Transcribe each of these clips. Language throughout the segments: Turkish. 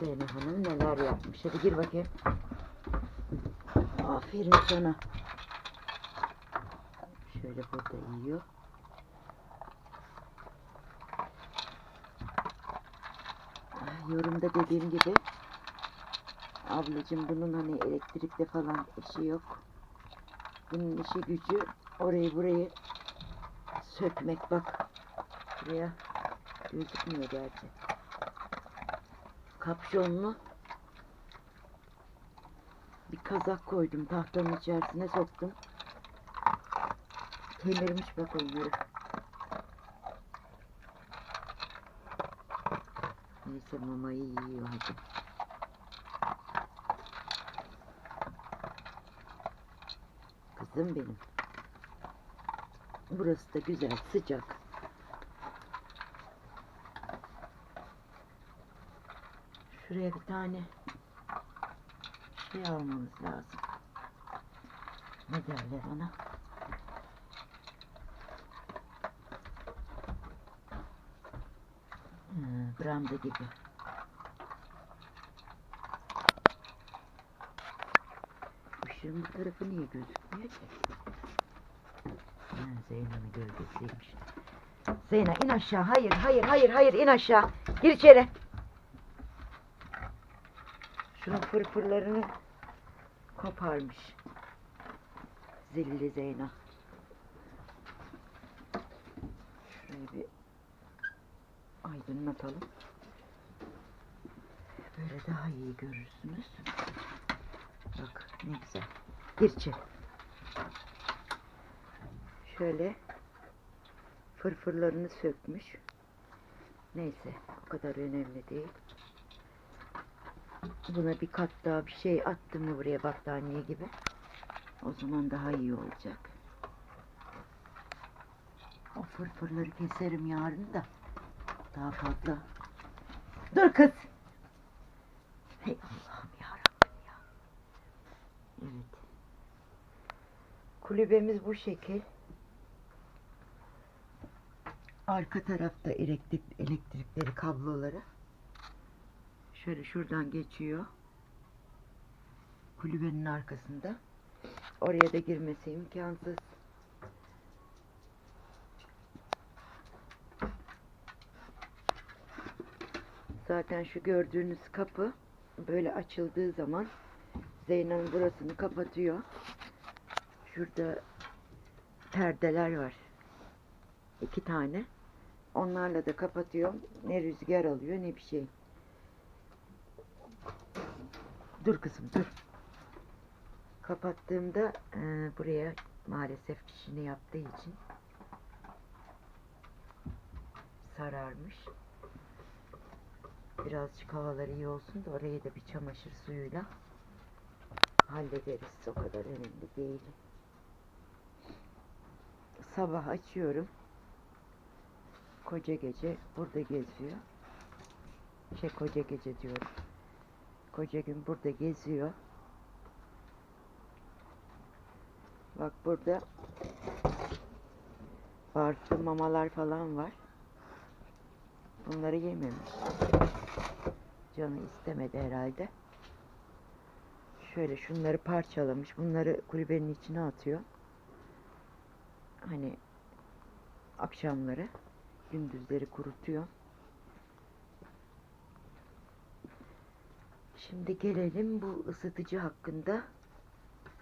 Zeynep Hanım neler yapmış. Hadi gir bakayım. Aferin sana. Şöyle burada yiyor. Ah, Yorumda dediğim gibi ablacığım bunun hani elektrikte falan işi yok. Bunun işi gücü orayı burayı sökmek bak. Buraya gözükmüyor gerçi. Kapşonlu bir kazak koydum tahtanın içerisine soktum. Kemirmiş bak onları. Neyse mamayı yiyor hadi. Kızım benim. Burası da güzel, sıcak. Şuraya bir tane şey almamız lazım. Ne derler ona? Hmm, branda gibi. Işığın bu tarafı niye gözükmüyor ki? Ha, Zeynep'in gölgesiymiş. Zeynep in aşağı. Hayır, hayır, hayır, hayır in aşağı. Gir içeri. Şunun fırfırlarını koparmış. Zilli Zeyna. Şurayı bir aydınlatalım. Böyle daha iyi görürsünüz. Bak ne güzel. Gir içeri. Şöyle fırfırlarını sökmüş. Neyse o kadar önemli değil. Buna bir kat daha bir şey attım mı buraya battaniye gibi. O zaman daha iyi olacak. O fırfırları keserim yarın da. Daha fazla. Dur kız. Hey Allah'ım yarabbim ya. Evet. Kulübemiz bu şekil. Arka tarafta elektrik, elektrikleri, kabloları. Şöyle şuradan geçiyor. Kulübenin arkasında. Oraya da girmesi imkansız. Zaten şu gördüğünüz kapı böyle açıldığı zaman Zeynep'in burasını kapatıyor. Şurada perdeler var. İki tane. Onlarla da kapatıyor. Ne rüzgar alıyor ne bir şey. Dur kızım dur. Kapattığımda e, buraya maalesef kişini yaptığı için sararmış. Birazcık havaları iyi olsun da orayı da bir çamaşır suyuyla hallederiz. O kadar önemli değil. Sabah açıyorum. Koca gece burada geziyor. Şey koca gece diyorum. Koca gün burada geziyor. Bak burada farklı mamalar falan var. Bunları yememiş. Canı istemedi herhalde. Şöyle şunları parçalamış. Bunları kulübenin içine atıyor. Hani akşamları gündüzleri kurutuyor. Şimdi gelelim bu ısıtıcı hakkında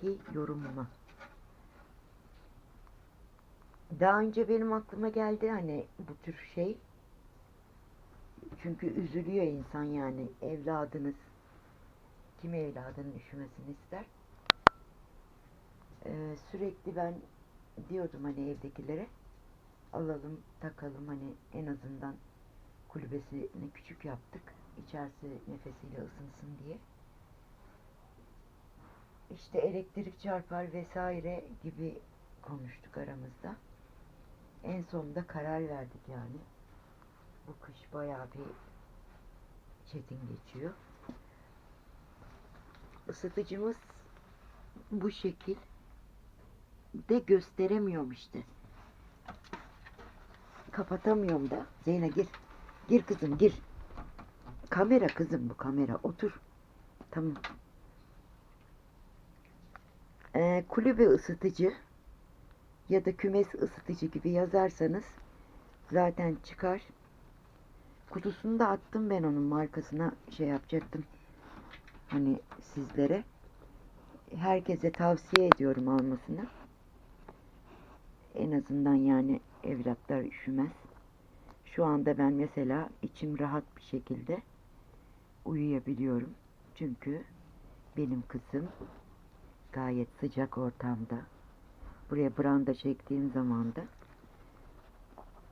ki yorumuma. Daha önce benim aklıma geldi hani bu tür şey. Çünkü üzülüyor insan yani evladınız kim evladının üşümesini ister. Ee, sürekli ben diyordum hani evdekilere alalım takalım hani en azından kulübesini küçük yaptık. İçerisi nefesiyle ısınsın diye. İşte elektrik çarpar vesaire gibi konuştuk aramızda. En sonunda karar verdik yani. Bu kış bayağı bir çetin geçiyor. Isıtıcımız bu şekil de gösteremiyorum işte. Kapatamıyorum da. Zeyna gir. Gir kızım gir. Kamera kızım bu kamera. Otur. Tamam. Ee, kulübe ısıtıcı ya da kümes ısıtıcı gibi yazarsanız zaten çıkar. Kutusunu da attım ben onun markasına şey yapacaktım. Hani sizlere. Herkese tavsiye ediyorum almasını. En azından yani evlatlar üşümez. Şu anda ben mesela içim rahat bir şekilde uyuyabiliyorum. Çünkü benim kızım gayet sıcak ortamda. Buraya branda çektiğim zaman da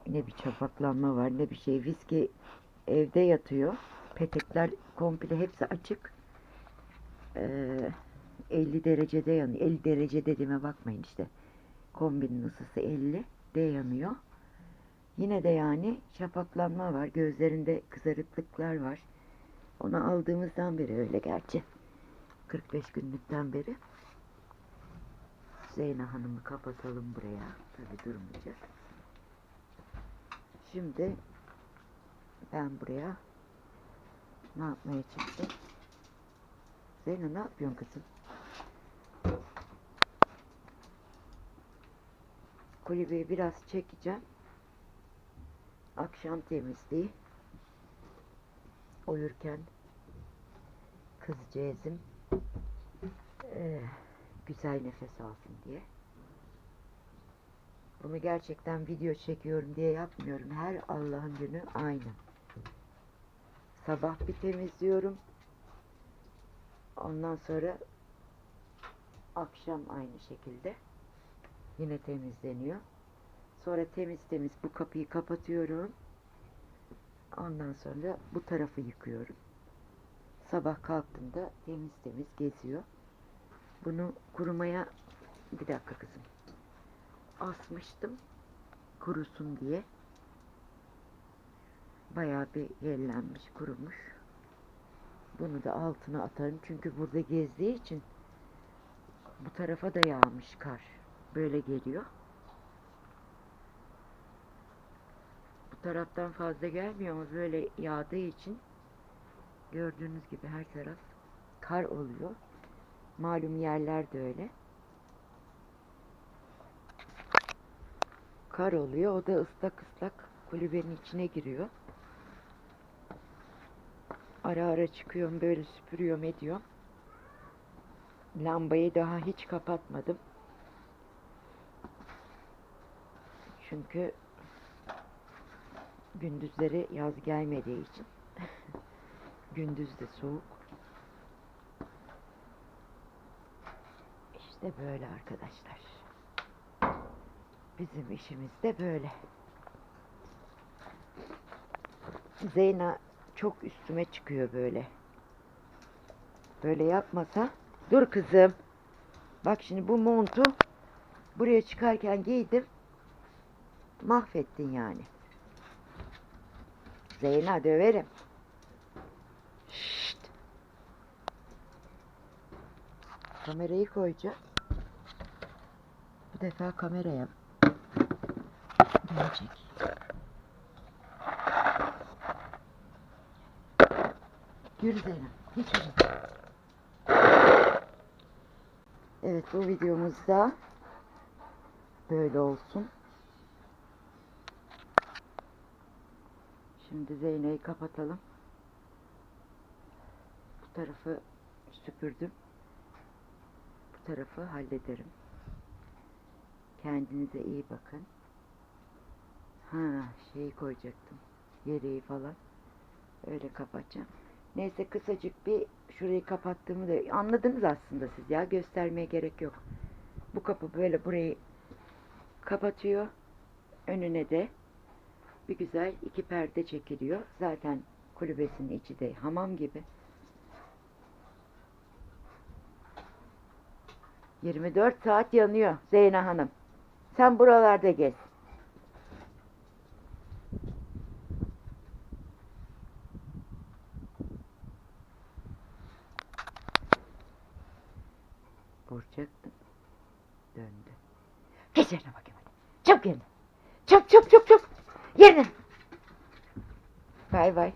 ne bir çapaklanma var ne bir şey. Viski evde yatıyor. Petekler komple hepsi açık. Ee, 50 derecede yanıyor. 50 derece dediğime bakmayın işte. Kombinin ısısı 50 de yanıyor. Yine de yani şapaklanma var. Gözlerinde kızarıklıklar var. Onu aldığımızdan beri öyle gerçi. 45 günlükten beri. Zeyna Hanım'ı kapatalım buraya. Tabi durmayacak. Şimdi ben buraya ne yapmaya çıktım? Zeyna ne yapıyorsun kızım? Kulübeyi biraz çekeceğim. Akşam temizliği. Uyurken kızcağızım eee, güzel nefes alsın diye. Bunu gerçekten video çekiyorum diye yapmıyorum. Her Allah'ın günü aynı. Sabah bir temizliyorum. Ondan sonra akşam aynı şekilde yine temizleniyor. Sonra temiz temiz bu kapıyı kapatıyorum. Ondan sonra bu tarafı yıkıyorum. Sabah kalktığımda temiz temiz geziyor. Bunu kurumaya bir dakika kızım. Asmıştım kurusun diye. Bayağı bir yellenmiş, kurumuş. Bunu da altına atarım çünkü burada gezdiği için bu tarafa da yağmış kar. Böyle geliyor. Bu taraftan fazla gelmiyor ama böyle yağdığı için gördüğünüz gibi her taraf kar oluyor. Malum yerler de öyle. Kar oluyor. O da ıslak ıslak kulübenin içine giriyor. Ara ara çıkıyorum böyle süpürüyorum ediyorum. Lambayı daha hiç kapatmadım. Çünkü gündüzleri yaz gelmediği için gündüz de soğuk. İşte böyle arkadaşlar. Bizim işimiz de böyle. Zeyna çok üstüme çıkıyor böyle. Böyle yapmasa. Dur kızım. Bak şimdi bu montu buraya çıkarken giydim. Mahvettin yani. Zeyna döverim. Şşt. Kamerayı koyacağım. Bu defa kameraya gelecek. Yürü Zeynep. Geç yürü. Evet bu videomuzda böyle olsun. Şimdi Zeynep'i kapatalım. Bu tarafı süpürdüm. Bu tarafı hallederim. Kendinize iyi bakın. Ha şeyi koyacaktım. Yereği falan. Öyle kapatacağım. Neyse kısacık bir şurayı kapattığımı da anladınız aslında siz ya. Göstermeye gerek yok. Bu kapı böyle burayı kapatıyor. Önüne de bir güzel iki perde çekiliyor. Zaten kulübesinin içi de hamam gibi. 24 saat yanıyor Zeyna Hanım. Sen buralarda gez. Vuracaktım. Döndü. Geç yerine bakayım hadi. Çabuk yerine. Çabuk çabuk çabuk çabuk. Yerine. Bay bay.